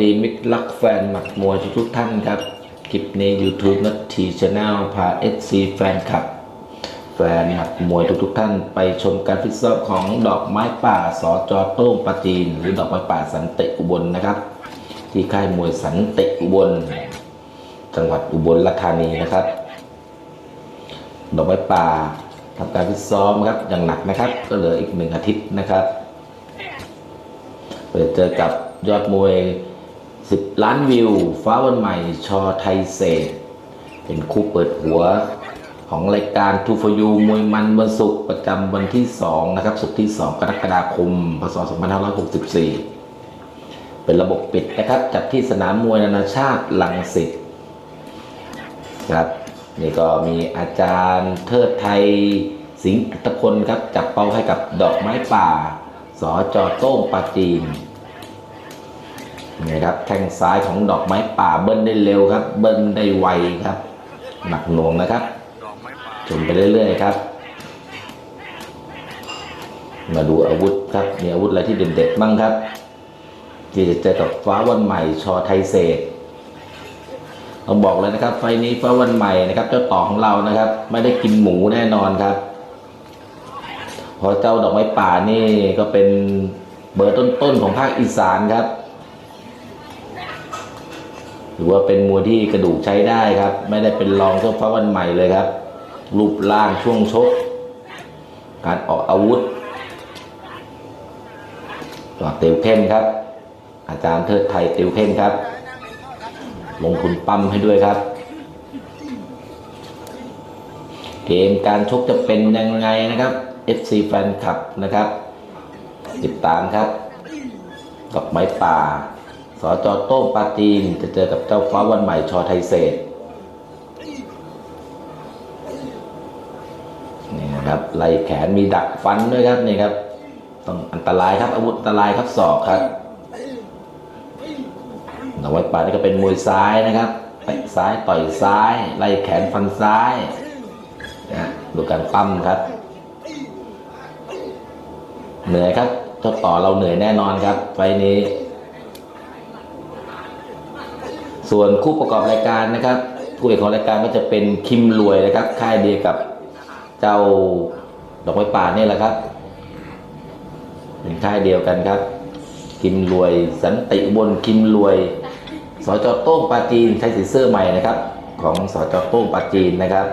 ดีมิตรรักแฟนหมัดมวยทุกท่านครับ คลิปนี้ YouTube นัททีชาแนลพา SC แฟนคลับ แฟนหมัดมวยทุกๆท่าน ไปชมการฟิตซ้อมของดอกไม้ป่าสอจอโต้งปราจีน หรือดอกไม้ป่าสันติอุบลนะครับ ที่ค่ายมวยสันติอุบล จังหวัดอุบลราชธานีนะครับ ดอกไม้ป่าทำการฟิตซ้อมครับอย่างหนักนะครับ ก็เหลืออีกหนึ่งอาทิตย์นะครับ เปิดเจอกับยอดมวย 10 ล้านวิว ฟ้าวันใหม่ชอไทยเศษ เป็นคู่เปิดหัวของรายการทูฟยูมวยมันวันศุกร์ประจำวันที่ 2 นะครับศุกร์ที่ 2 กรกฎาคม พศ 2564 เป็นระบบปิดนะครับ จัดที่สนามมวยนานาชาติลังสิตครับนี่ก็มีอาจารย์เทิดไทยสิงห์อัตพลครับ จับเป้าให้กับดอกไม้ป่า สอจอโต้งปาจีน นี่ครับแข้งซ้ายของดอกไม้ป่าเบิ้ลได้เร็วครับ เบิ้ลได้ไวครับ หนักหน่วงนะครับชมไปเรื่อยๆครับ มาดูอาวุธครับมีอาวุธอะไรที่เด่นๆบ้างครับ ที่จะเจอกับฟ้าวันใหม่ชอไทยเศษต้องบอกเลยนะครับ ไฟนี้ฟ้าวันใหม่นะครับ เจ้าต่อของเรานะครับ ไม่ได้กินหมูแน่นอนครับเพราะเจ้าดอกไม้ป่านี่ก็เป็นเบอร์ต้นๆของภาคอีสานครับ หรือว่าเป็นมวยที่กระดูกใช้ได้ครับ ไม่ได้เป็นรองเจ้าฟ้าวันใหม่เลยครับ รูปร่างช่วงชก การออกอาวุธหลักเตียวเข้มครับ อาจารย์เทิดไทยเตียวเข้มครับ ลงทุนปั๊มให้ด้วยครับ เกมการชกจะเป็นยังไงนะครับ FC แฟนคลับนะครับ ติดตามครับดอกไม้ป่า สจโต้งปาจีนจะเจอกับเจ้าฟ้าวันใหม่ชอไทยเศษนี่นะครับไล่แขนมีดักฟันด้วยครับนี่ครับต้องอันตรายครับอาวุธอันตรายครับศอกครับดอกไม้ป่านี่ก็เป็นมวยซ้ายนะครับเตะซ้ายต่อยซ้าย ไล่แขนฟันซ้ายนะดูการปั้มครับ เหนื่อยครับเจ้าต่อเราเหนื่อยแน่นอนครับไฟนี้ ส่วนคู่ประกอบรายการนะครับคู่เอกของรายการก็จะเป็นคิมรวยนะครับ ค่ายเดียวกับเจ้าดอกไม้ป่านี่แหละครับเป็นค่ายเดียวกันครับ คิมรวยสันติบนคิมรวยสจโต้งปาจีนใช้สีเสื้อใหม่นะครับ ของสจโต้งปาจีนนะครับ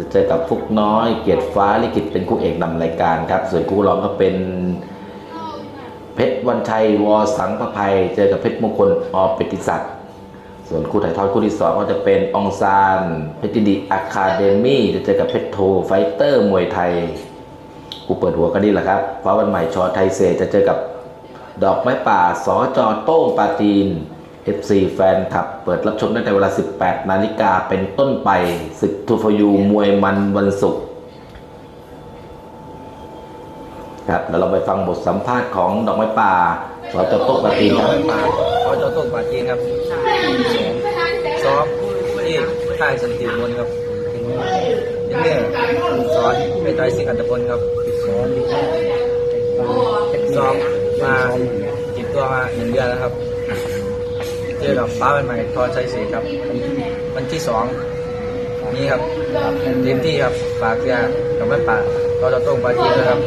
จะเจอกับฟุกน้อย เกียรติฟ้าลิขิตเป็นคู่เอกนำรายการครับ ส่วนคู่รองก็เป็นเพชรวันชัยวอสังประภัย เจอกับเพชรมงคลอปิติศักดิ์ ส่วนคู่ถ่ายทอดคู่ที่สองก็จะเป็นองซานเพชรดีอะคาเดมี่จะเจอกับเพชรโทไฟเตอร์มวยไทยคู่เปิดหัวก็นี่แหละครับฟ้าวันใหม่ชอไทยเซจะเจอกับดอกไม้ป่าสอจอโต้งปาจีน FC แฟนคลับ เปิดรับชมได้ในเวลา 18 นาฬิกาเป็นต้นไปศึกทูฟยูมวยมันวันศุกร์ครับเดี๋ยวเราไปฟังบทสัมภาษณ์ของดอกไม้ป่าสอจโต้งปาจีนครับ เขาจะต้นป่าจีนครับซ้อมที่ค่ายสันติมนครับยังเนี่ยสอนไปต่อยสิงอัตพลครับซ้อมซ้อมมาจิบตัวมาหนึ่งเดือนแล้วครับ เจอกับฟ้าใหม่ทอชัยศรีครับ วันที่สองนี้ครับเต็มที่ครับฝากเสียกับแม่ป่าเราจะต้งป่าจีนด้วยครับ